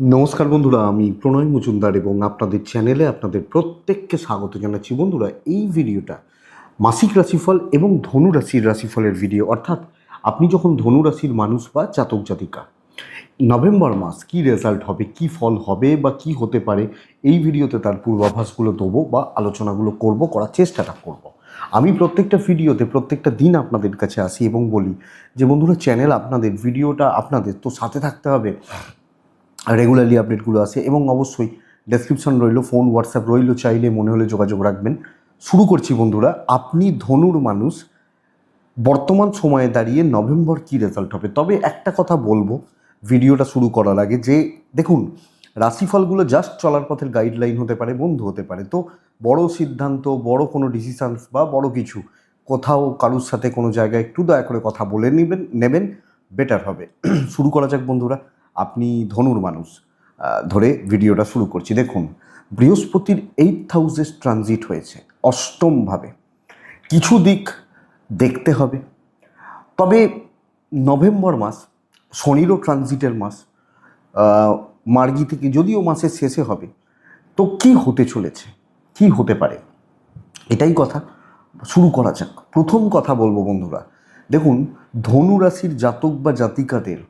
নমস্কার বন্ধুরা, আমি প্রণয় মজুমদার এবং আপনাদের চ্যানেলে আপনাদের প্রত্যেককে স্বাগত জানাচ্ছি বন্ধুরা, এই ভিডিওটা মাসিক রাশিফল এবং ধনু রাশির রাশিফলের ভিডিও অর্থাৎ আপনি যখন ধনু রাশির মানুষ বা জাতক জাতিকা, নভেম্বর মাস কি রেজাল্ট হবে, কি ফল হবে বা কি হতে পারে, এই ভিডিওতে তার পূর্বাভাসগুলো দেবো বা আলোচনাগুলো করব, করার চেষ্টাটা করব। আমি প্রত্যেকটা ভিডিওতে, প্রত্যেকটা দিন আপনাদের কাছে আসি এবং বলি যে, বন্ধুরা চ্যানেল আপনাদের, ভিডিওটা আপনাদের, তো সাথে থাকতে হবে রেগুলারলি আপডেটগুলো আসে এবং অবশ্যই ডেসক্রিপশন রইল ফোন হোয়াটসঅ্যাপ রইল, চাইলে মনে হলে যোগাযোগ রাখবেন। শুরু করছি বন্ধুরা, আপনি ধনুর মানুষ, বর্তমান সময়ে দাঁড়িয়ে নভেম্বর কী রেজাল্ট হবে? তবে একটা কথা বলব, ভিডিওটা শুরু করার আগে যে, দেখুন, রাশিফলগুলো জাস্ট চলার পথের গাইডলাইন হতে পারে, বন্ধু হতে পারে। তো বড় সিদ্ধান্ত, বড় কোনো ডিসিশানস বা বড় কিছু, কোথাও কারুর সাথে কোনো জায়গায় একটু দয়া করে কথা বলে নেবেন নেবেন বেটার হবে। শুরু করা যাক বন্ধুরা। আপনি ধনুর মানুষ ধরে ভিডিওটা শুরু করছি। দেখুন, বৃহস্পতির এইট হাউসেস ট্রানজিট হয়েছে, অষ্টমভাবে। কিছু দিক দেখতে হবে। তবে নভেম্বর মাস, শনিরও ট্রানজিটের মাস মার্গি থেকে যদিও মাসের শেষে হবে, তো কি হতে চলেছে? কি হতে পারে? এটাই কথা। শুরু করা যাক। প্রথম কথা বলব বন্ধুরা, দেখুন ধনু রাশির জাতক বা জাতিকাদের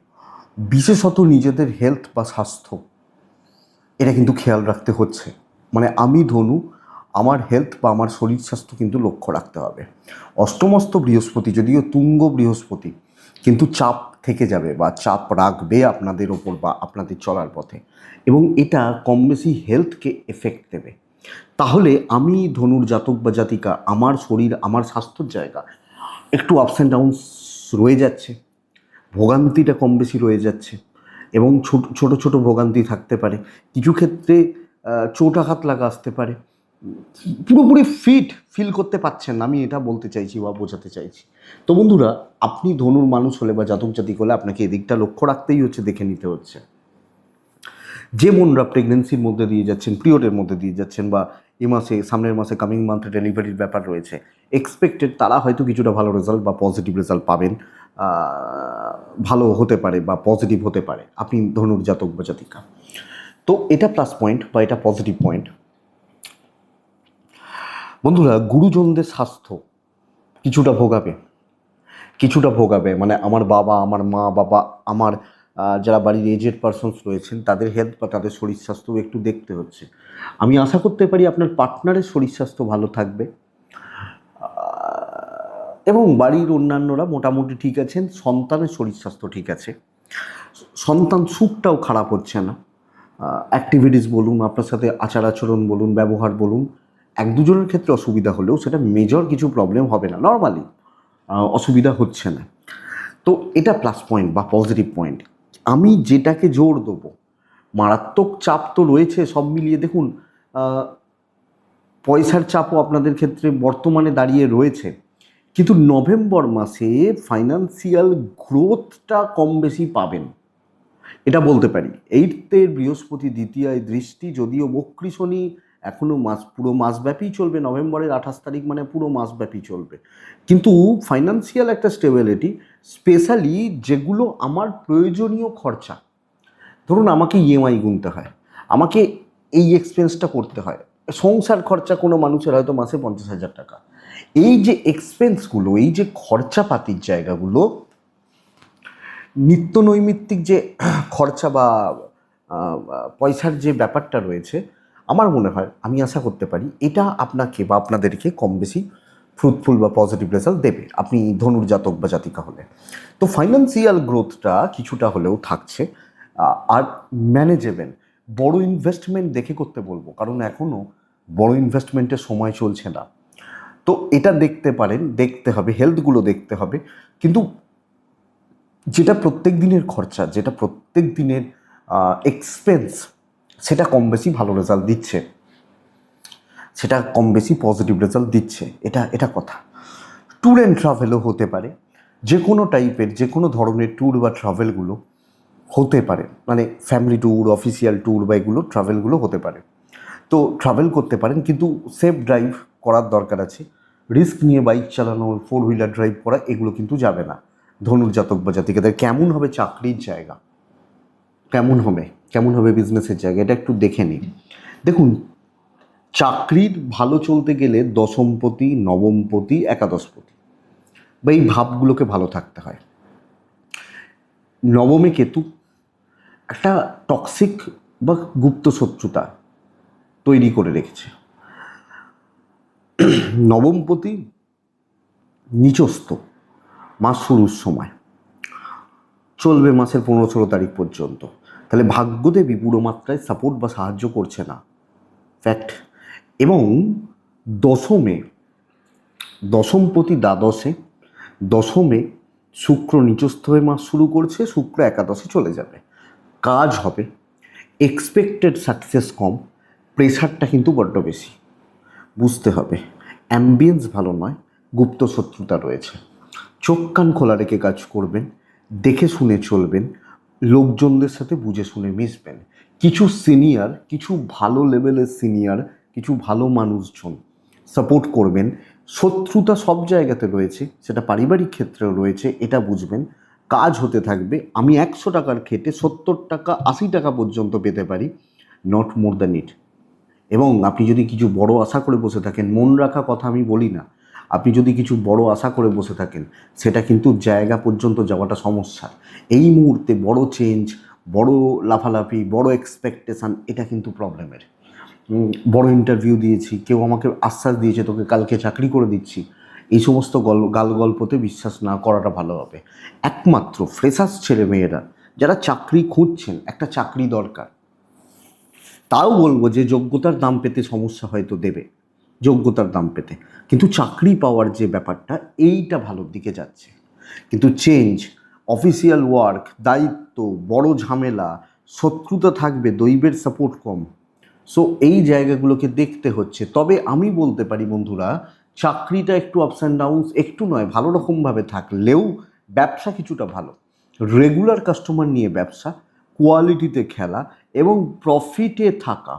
বিশেষত নিজেদের হেলথ বা স্বাস্থ্য, এটা কিন্তু খেয়াল রাখতে হচ্ছে। মানে আমি ধনু, আমার হেলথ বা আমার শরীর স্বাস্থ্য কিন্তু লক্ষ্য রাখতে হবে। অষ্টমস্ত বৃহস্পতি যদিও তুঙ্গ বৃহস্পতি, কিন্তু চাপ থেকে যাবে বা চাপ রাখবে আপনাদের ওপর বা আপনাদের চলার পথে এবং এটা কম বেশি হেলথকে এফেক্ট দেবে। তাহলে আমি ধনুর জাতক বা জাতিকা, আমার শরীর, আমার স্বাস্থ্যর জায়গা একটু আপস অ্যান্ড ডাউনস রয়ে যাচ্ছে। ভোগান্তিটা কম বেশি রয়ে যাচ্ছে এবং ছোট ছোট ভোগান্তি থাকতে পারে। কিছু ক্ষেত্রে আহ, চোটাঘাত লাগা আসতে পারে। পুরোপুরি ফিট ফিল করতে পারছেন আমি এটা বলতে চাইছি বা বোঝাতে চাইছি। তো বন্ধুরা আপনি ধনুর মানুষ হলে বা জাতক জাতিক হলে আপনাকে এদিকটা লক্ষ্য রাখতেই হচ্ছে দেখে নিতে হচ্ছে। যে বোনরা প্রেগনেন্সির মধ্যে দিয়ে যাচ্ছেন পিরিয়ডের মধ্যে দিয়ে যাচ্ছেন বা এ মাসে সামনের মাসে কামিং মান্থে ডেলিভারির ব্যাপার রয়েছে এক্সপেক্টেড তারা হয়তো কিছুটা ভালো রেজাল্ট বা পজিটিভ রেজাল্ট পাবেন। ভালো হতে পারে বা পজিটিভ হতে পারে। আপনি ধনুর জাতক বা জাতিকা। তো এটা প্লাস পয়েন্ট বা এটা পজিটিভ পয়েন্ট বন্ধুরা, গুরুজনদের স্বাস্থ্য কিছুটা ভোগাবে। কিছুটা ভোগাবে। মানে আমার বাবা, আমার মা, বাবা, আমার যারা বাড়ির এজেড পারসনস রয়েছেন, তাদের হেলথ বা তাদের শরীর স্বাস্থ্য একটু দেখতে হচ্ছে। আমি আশা করতে পারি আপনার পার্টনারের শরীর স্বাস্থ্য ভালো থাকবে। এবং বাড়ির অন্যান্যরা মোটামুটি ঠিক আছেন, সন্তানের শরীর স্বাস্থ্য ঠিক আছে। সন্তান সুখটাও খারাপ হচ্ছে না। অ্যাক্টিভিটিস বলুন, আপনার সাথে আচার আচরণ বলুন, ব্যবহার বলুন, এক দুজনের ক্ষেত্রে অসুবিধা হলেও সেটা মেজর কিছু প্রবলেম হবে না। নর্মালি অসুবিধা হচ্ছে না। তো এটা প্লাস পয়েন্ট বা পজিটিভ পয়েন্ট আমি যেটাকে জোর দেবো, মারাত্মক চাপ তো রয়েছে সব মিলিয়ে দেখুন পয়সার চাপও আপনাদের ক্ষেত্রে বর্তমানে দাঁড়িয়ে রয়েছে। কিন্তু নভেম্বর মাসে ফাইন্যান্সিয়াল গ্রোথটা কম বেশি পাবেন। এটা বলতে পারি। এইটের বৃহস্পতি দ্বিতীয় দৃষ্টি, যদিও বক্রী শনি এখনও মাস, পুরো মাসব্যাপী চলবে। নভেম্বরের আঠাশ তারিখ মানে পুরো মাসব্যাপী চলবে। কিন্তু ফাইন্যান্সিয়াল একটা স্টেবিলিটি স্পেশালি যেগুলো আমার প্রয়োজনীয় খরচা। ধরুন আমাকে ইএমআই গুনতে হয়। আমাকে এই এক্সপেন্সটা করতে হয়। সংসার খরচা কোনো মানুষের হয়তো মাসে পঞ্চাশ হাজার টাকা। এই যে এক্সপেন্সগুলো এই যে খরচাপাতির জায়গাগুলো নিত্য নৈমিত্তিক যে খরচা বা পয়সার যে ব্যাপারটা রয়েছে, আমার মনে হয়, আমি আশা করতে পারি, এটা আপনাকে বা আপনাদেরকে কম বেশি ফ্রুটফুল বা পজিটিভ রেজাল্ট দেবে। আপনি ধনুর জাতক বা জাতিকা হলে। তো ফাইন্যান্সিয়াল গ্রোথটা কিছুটা হলেও থাকছে। আর ম্যানেজেবল বড় ইনভেস্টমেন্ট দেখে করতে বলব, কারণ এখনও বড় ইনভেস্টমেন্টের সময় চলছে না। তো এটা দেখতে পারেন, দেখতে হবে হেলথগুলো দেখতে হবে। কিন্তু যেটা প্রত্যেক দিনের খরচা, যেটা প্রত্যেক দিনের এক্সপেন্স সেটা কম বেশি ভালো রেজাল্ট দিচ্ছে। সেটা কম বেশি পজিটিভ রেজাল্ট দিচ্ছে। এটা এটা কথা। ট্যুর অ্যান্ড ট্রাভেলও হতে পারে। যে কোনো টাইপের যে কোনো ধরনের ট্যুর বা ট্রাভেলগুলো হতে পারে। মানে ফ্যামিলি ট্যুর অফিসিয়াল ট্যুর বা এগুলো ট্রাভেলগুলো হতে পারে। তো ট্রাভেল করতে পারেন, কিন্তু সেফ ড্রাইভ করার দরকার আছে। রিস্ক নিয়ে বাইক চালানো ফোর হুইলার ড্রাইভ করা, এগুলো কিন্তু যাবে না। ধনুর জাতক বা জাতিকাদের কেমন হবে চাকরির জায়গা? কেমন হবে? কেমন হবে বিজনেসের জায়গা? এটা একটু দেখে নিন। দেখুন, চাকরির ভালো চলতে গেলে দশমপতি নবমপতি একাদশপতি বা এই ভাবগুলোকে ভালো থাকতে হয়। নবমে কেতু, একটা টক্সিক বা গুপ্ত শত্রুতা তৈরি করে রেখেছে। নবমপতি নিচস্থ মাস শুরুর সময়। চলবে মাসের পনেরো ষোলো তারিখ পর্যন্ত। তাহলে ভাগ্যদেবী পুরো মাত্রায় সাপোর্ট বা সাহায্য করছে না। ফ্যাক্ট এবং দশমে, দশমপতি দ্বাদশে, দশমে শুক্র নিচস্থ হয়ে মাস শুরু করছে, শুক্র একাদশে চলে যাবে। কাজ হবে। এক্সপেক্টেড সাকসেস কম। প্রেশারটা কিন্তু বড্ড বেশি। বুঝতে হবে অ্যাম্বিয়েন্স ভালো নয়, গুপ্ত শত্রুতা রয়েছে। চোখ কান খোলা রেখে কাজ করবেন, দেখে শুনে চলবেন, লোকজনদের সাথে বুঝে শুনে মিশবেন। কিছু সিনিয়র কিছু ভালো লেভেলের সিনিয়র কিছু ভালো মানুষজন সাপোর্ট করবেন। শত্রুতা সব জায়গাতে রয়েছে, সেটা পারিবারিক ক্ষেত্রেও রয়েছে, এটা বুঝবেন। কাজ হতে থাকবে, আমি একশো টাকার খেটে সত্তর টাকা, আশি টাকা পর্যন্ত পেতে পারি নট মোর দ্যান ইট এবং আপনি যদি কিছু বড় আশা করে বসে থাকেন, মন রাখা কথা আমি বলি না, আপনি যদি কিছু বড় আশা করে বসে থাকেন, সেটা কিন্তু জায়গা পর্যন্ত যাওয়াটা সমস্যা। এই মুহূর্তে বড় চেঞ্জ বড় লাফালাফি, বড় এক্সপেকটেশান এটা কিন্তু প্রবলেমের বড় ইন্টারভিউ দিয়েছি, কেউ আমাকে আশ্বাস দিয়েছে, তোকে কালকে চাকরি করে দিচ্ছি। এই সমস্ত গল গাল গল্পতে বিশ্বাস না করাটা ভালো হবে। একমাত্র ফ্রেশার্স ছেলে মেয়েরা, যারা চাকরি খুঁজছেন, একটা চাকরি দরকার। তাও বলব যে যোগ্যতার দাম পেতে সমস্যা হয়তো দেবে, যোগ্যতার দাম পেতে। কিন্তু চাকরি পাওয়ার যে ব্যাপারটা, এইটা ভালোর দিকে যাচ্ছে। কিন্তু চেঞ্জ অফিসিয়াল ওয়ার্ক দায়িত্ব, বড় ঝামেলা, শত্রুতা থাকবে, দৈবের সাপোর্ট কম। সো এই জায়গাগুলোকে দেখতে হচ্ছে। তবে আমি বলতে পারি বন্ধুরা, চাকরিটা একটু আপস অ্যান্ড ডাউনস একটু নয়, ভালো রকমভাবে থাকলেও ব্যবসা কিছুটা ভালো। রেগুলার কাস্টমার নিয়ে ব্যবসা কোয়ালিটিতে খেলা এবং প্রফিটে থাকা।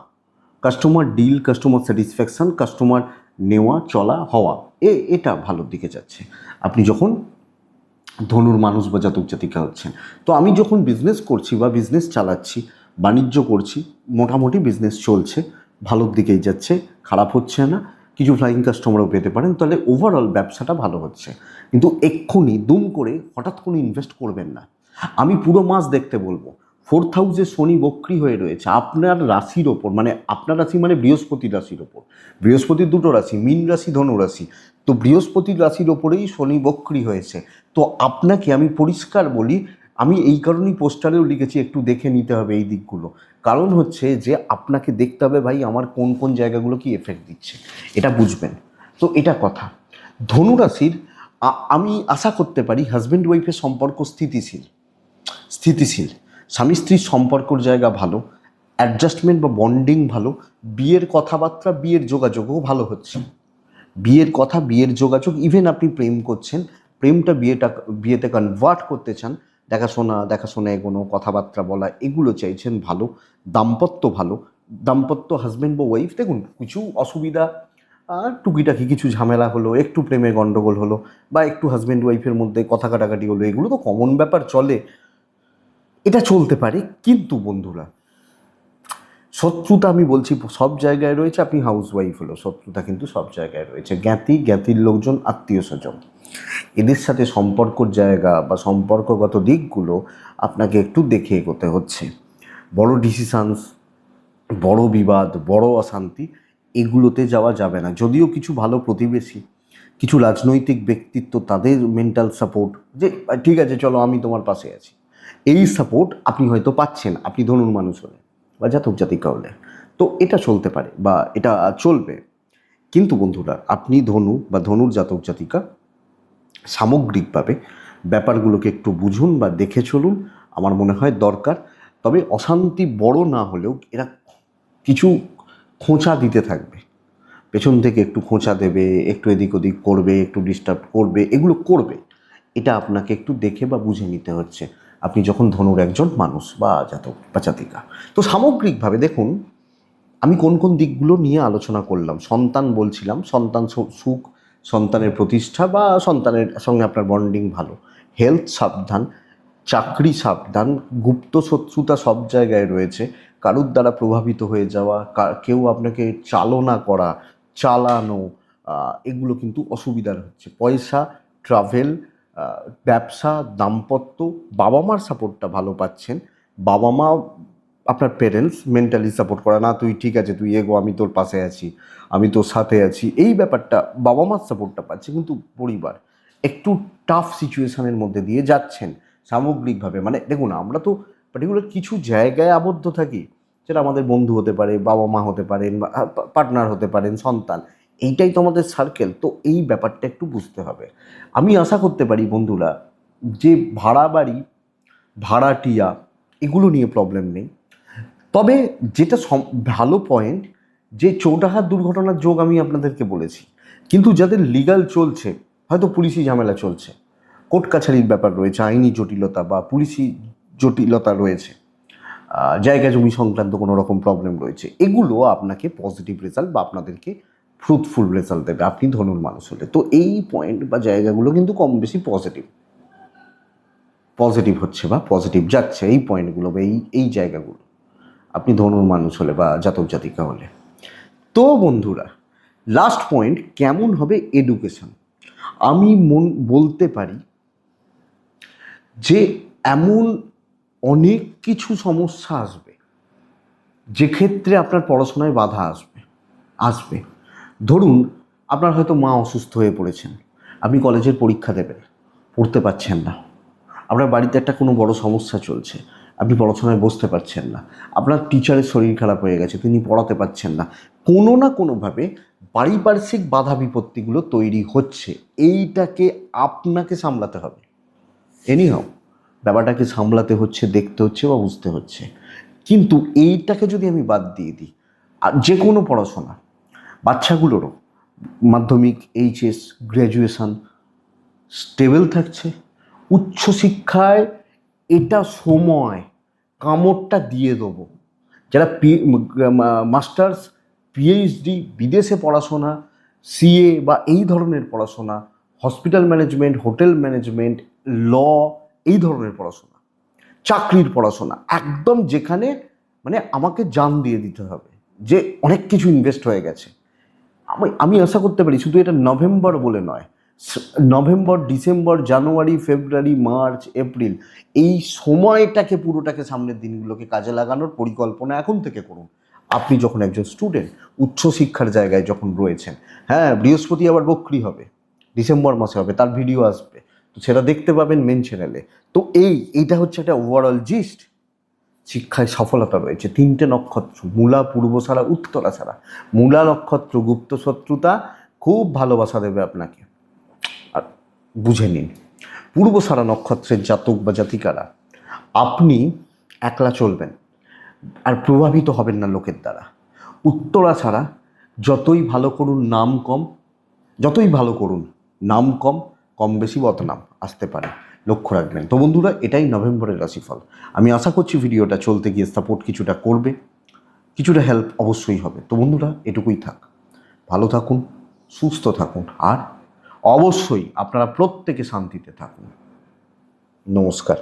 Customer deal customer satisfaction customer নেওয়া, চলা, হওয়া, এ, এটা ভালোর দিকে যাচ্ছে। আপনি যখন ধনুর মানুষ বা জাতক জাতিকা হচ্ছেন, তো আমি যখন বিজনেস করছি বা বিজনেস চালাচ্ছি, বাণিজ্য করছি, মোটামুটি বিজনেস চলছে, ভালোর দিকেই যাচ্ছে, খারাপ হচ্ছে না, কিছু ফ্লাইং কাস্টমারও পেতে পারেন, তাহলে ওভারঅল ব্যবসাটা ভালো হচ্ছে। কিন্তু এক্ষুনি দুম করে হঠাৎ কোনো ইনভেস্ট করবেন না। আমি পুরো মাস দেখতে বলব ফোর্থ হাউসে শনি বক্রি হয়ে রয়েছে। আপনার রাশির ওপর মানে আপনার রাশি মানে বৃহস্পতির রাশির ওপর। বৃহস্পতির দুটো রাশি, মীন রাশি, ধনু রাশি। তো বৃহস্পতির রাশির ওপরেই শনি বক্রি হয়েছে। তো আপনাকে আমি পরিষ্কার বলি, আমি এই কারণেই পোস্টারেও লিখেছি, একটু দেখে নিতে হবে এই দিকগুলো। কারণ হচ্ছে যে, আপনাকে দেখতে হবে ভাই, আমার কোন কোন জায়গাগুলো কি এফেক্ট দিচ্ছে। এটা বুঝবেন। তো এটা কথা। ধনুরাশির আমি আশা করতে পারি হাজব্যান্ড ওয়াইফের সম্পর্ক স্থিতিশীল। স্থিতিশীল। স্বামী স্ত্রীর সম্পর্কর জায়গা ভালো অ্যাডজাস্টমেন্ট বা বন্ডিং ভালো, বিয়ের কথাবার্তা, বিয়ের যোগাযোগও ভালো হচ্ছে। বিয়ের কথা, বিয়ের যোগাযোগ ইভেন আপনি প্রেম করছেন, প্রেমটা বিয়েটা, বিয়েতে কনভার্ট করতে চান, দেখাশোনা দেখাশোনা, এগোনো, কথাবার্তা বলা, এগুলো চাইছেন ভালো, দাম্পত্য ভালো, দাম্পত্য হাজব্যান্ড বা ওয়াইফ দেখুন, কিছু অসুবিধা, আর টুকিটাকি কিছু ঝামেলা হলো, একটু প্রেমে গণ্ডগোল হলো, বা একটু হাজব্যান্ড ওয়াইফের মধ্যে কথা কাটাকাটি হলো, এগুলো তো কমন ব্যাপার, চলে। এটা চলতে পারে, কিন্তু বন্ধুরা, শত্রুতা আমি বলছি সব জায়গায় রয়েছে, আপনি হাউস ওয়াইফ হলো শত্রুতা কিন্তু সব জায়গায় রয়েছে। জ্ঞাতি, জ্ঞাতির লোকজন, আত্মীয় স্বজন। এদের সাথে সম্পর্কর জায়গা বা সম্পর্কগত দিকগুলো আপনাকে একটু দেখে এগোতে হচ্ছে। বড় ডিসিশানস বড় বিবাদ, বড় অশান্তি, এগুলোতে যাওয়া যাবে না। যদিও কিছু ভালো প্রতিবেশী, কিছু রাজনৈতিক ব্যক্তিত্ব তাদের মেন্টাল সাপোর্ট যে ঠিক আছে, চলো, আমি তোমার পাশে আছি। এই সাপোর্ট আপনি হয়তো পাচ্ছেন, আপনি ধনুর মানুষ হলে বা জাতক জাতিকা হলে। তো এটা চলতে পারে বা এটা চলবে। কিন্তু বন্ধুরা, আপনি ধনু বা ধনুর জাতক জাতিকা সামগ্রিকভাবে ব্যাপারগুলোকে একটু বুঝুন বা দেখে চলুন। আমার মনে হয় দরকার। তবে অশান্তি বড় না হলেও এরা কিছু খোঁচা দিতে থাকবে। পেছন থেকে একটু খোঁচা দেবে, একটু এদিক ওদিক করবে, একটু ডিস্টার্ব করবে, এগুলো করবে। এটা আপনাকে একটু দেখে বা বুঝে নিতে হচ্ছে। আপনি যখন ধনুর একজন মানুষ বা জাতক বা জাতিকা। তো সামগ্রিকভাবে দেখুন, আমি কোন কোন দিকগুলো নিয়ে আলোচনা করলাম। সন্তান বলছিলাম, সন্তান সুখ, সন্তানের প্রতিষ্ঠা বা সন্তানের সঙ্গে আপনার বন্ডিং ভালো। হেলথ সাবধান, চাকরি সাবধান, গুপ্ত শত্রুতা সব জায়গায় রয়েছে। কারুর দ্বারা প্রভাবিত হয়ে যাওয়া কেউ আপনাকে চালনা করা, চালানো এগুলো কিন্তু অসুবিধার হচ্ছে। পয়সা ট্রাভেল ব্যবসা, দাম্পত্য বাবা মার সাপোর্টটা ভালো পাচ্ছেন। বাবা মা আপনার পেরেন্টস মেন্টালি সাপোর্ট করা, না, তুই ঠিক আছে, তুই এগো, আমি তোর পাশে আছি, আমি তোর সাথে আছি। এই ব্যাপারটা বাবা মার সাপোর্টটা পাচ্ছে কিন্তু পরিবার। একটু টাফ সিচুয়েশানের মধ্যে দিয়ে যাচ্ছেন সামগ্রিকভাবে। মানে দেখুন, আমরা তো পার্টিকুলার কিছু জায়গায় আবদ্ধ থাকি। সেটা আমাদের বন্ধু হতে পারে বাবা মা হতে পারেন পার্টনার হতে পারেন, সন্তান। এইটাই তো আমাদের সার্কেল তো এই ব্যাপারটা একটু বুঝতে হবে। আমি আশা করতে পারি বন্ধুরা, যে ভাড়া বাড়ি ভাড়াটিয়া এগুলো নিয়ে প্রবলেম নেই। তবে যেটা ভালো পয়েন্ট যে চৌটাহার দুর্ঘটনার যোগ আমি আপনাদেরকে বলেছি। কিন্তু যাদের লিগাল চলছে, হয়তো পুলিশি ঝামেলা চলছে, কোর্ট কাছারির ব্যাপার রয়েছে, আইনি জটিলতা বা পুলিশি জটিলতা রয়েছে জায়গা জমি সংক্রান্ত কোনো রকম প্রবলেম রয়েছে, এগুলো আপনাকে পজিটিভ রেজাল্ট বা আপনাদেরকে ফ্রুটফুল রেজাল্ট দেবে, আপনি ধনুর মানুষ হলে। তো এই পয়েন্ট বা জায়গাগুলো কিন্তু কম বেশি পজিটিভ পজিটিভ হচ্ছে বা পজিটিভ যাচ্ছে এই পয়েন্টগুলো বা এই এই জায়গাগুলো। আপনি ধনুর মানুষ হলে বা জাতক জাতিকা হলে। তো বন্ধুরা লাস্ট পয়েন্ট কেমন হবে এডুকেশন আমি মন, বলতে পারি যে এমন অনেক কিছু সমস্যা আসবে, যে ক্ষেত্রে আপনার পড়াশোনায় বাধা আসবে আসবে। ধরুন, আপনার হয়তো মা অসুস্থ হয়ে পড়েছেন। আপনি কলেজের পরীক্ষা দেবেন, পড়তে পারছেন না। আপনার বাড়িতে একটা কোনো বড় সমস্যা চলছে, আপনি পড়াশোনায় বসতে পারছেন না। আপনার টিচারের শরীর খারাপ হয়ে গেছে, তিনি পড়াতে পারছেন না। কোনো না কোনোভাবে পারিপার্শ্বিক বাধা বিপত্তিগুলো তৈরি হচ্ছে। এইটাকে আপনাকে সামলাতে হবে। এনি এনিহাও ব্যাপারটাকে সামলাতে হচ্ছে, দেখতে হচ্ছে বা বুঝতে হচ্ছে। কিন্তু এইটাকে যদি আমি বাদ দিয়ে দিই, আর যে কোনো পড়াশোনা বাচ্চাগুলোরও মাধ্যমিক, এইচএস, গ্র্যাজুয়েশন স্টেবল থাকছে। উচ্চশিক্ষায় এটা সময়, কামড়টা দিয়ে দেবো। যারা পি মাস্টার্স, পিএইচডি, বিদেশে পড়াশোনা, সিএ বা এই ধরনের পড়াশোনা, hospital management, hotel management, law, এই ধরনের পড়াশোনা, চাকরির পড়াশোনা, একদম যেখানে মানে আমাকে জান দিয়ে দিতে হবে যে অনেক কিছু ইনভেস্ট হয়ে গেছে। আমি আমি আশা করতে পারি শুধু এটা নভেম্বর বলে নয় November, December, January, February, March, April, এই সময়টাকে, পুরোটাকে সামনের দিনগুলোকে কাজে লাগানোর পরিকল্পনা এখন থেকে করুন। আপনি যখন একজন স্টুডেন্ট, উচ্চশিক্ষার জায়গায় যখন রয়েছেন হ্যাঁ বৃহস্পতি আবার বক্রি হবে, ডিসেম্বর মাসে হবে, তার ভিডিও আসবে, তো সেটা দেখতে পাবেন মেন চ্যানেলে তো এই, এইটা হচ্ছে একটা ওভারঅল জিস্ট শিক্ষায় সফলতা রয়েছে। তিনটে নক্ষত্র, মূলা পূর্বসারা উত্তরা সারা মূলা নক্ষত্র, গুপ্ত শত্রুতা খুব ভালোবাসা দেবে আপনাকে। আর বুঝে নিন পূর্বসারা নক্ষত্রের জাতক বা জাতিকারা, আপনি একলা চলবেন আর প্রভাবিত হবেন না লোকের দ্বারা। উত্তরা ছাড়া যতই ভালো করুন, নাম কম, যতই ভালো করুন, নাম কম কম বেশি বদনাম আসতে পারে। লক্ষ্য রাখবেন। তো বন্ধুরা, এটাই নভেম্বরের রাশিফল। আমি আশা করছি ভিডিওটা চলতে গিয়ে সাপোর্ট কিছুটা করবে, কিছুটা হেল্প অবশ্যই হবে। তো বন্ধুরা, এটুকুই থাক। ভালো থাকুন, সুস্থ থাকুন আর অবশ্যই আপনারা প্রত্যেকে শান্তিতে থাকুন। নমস্কার।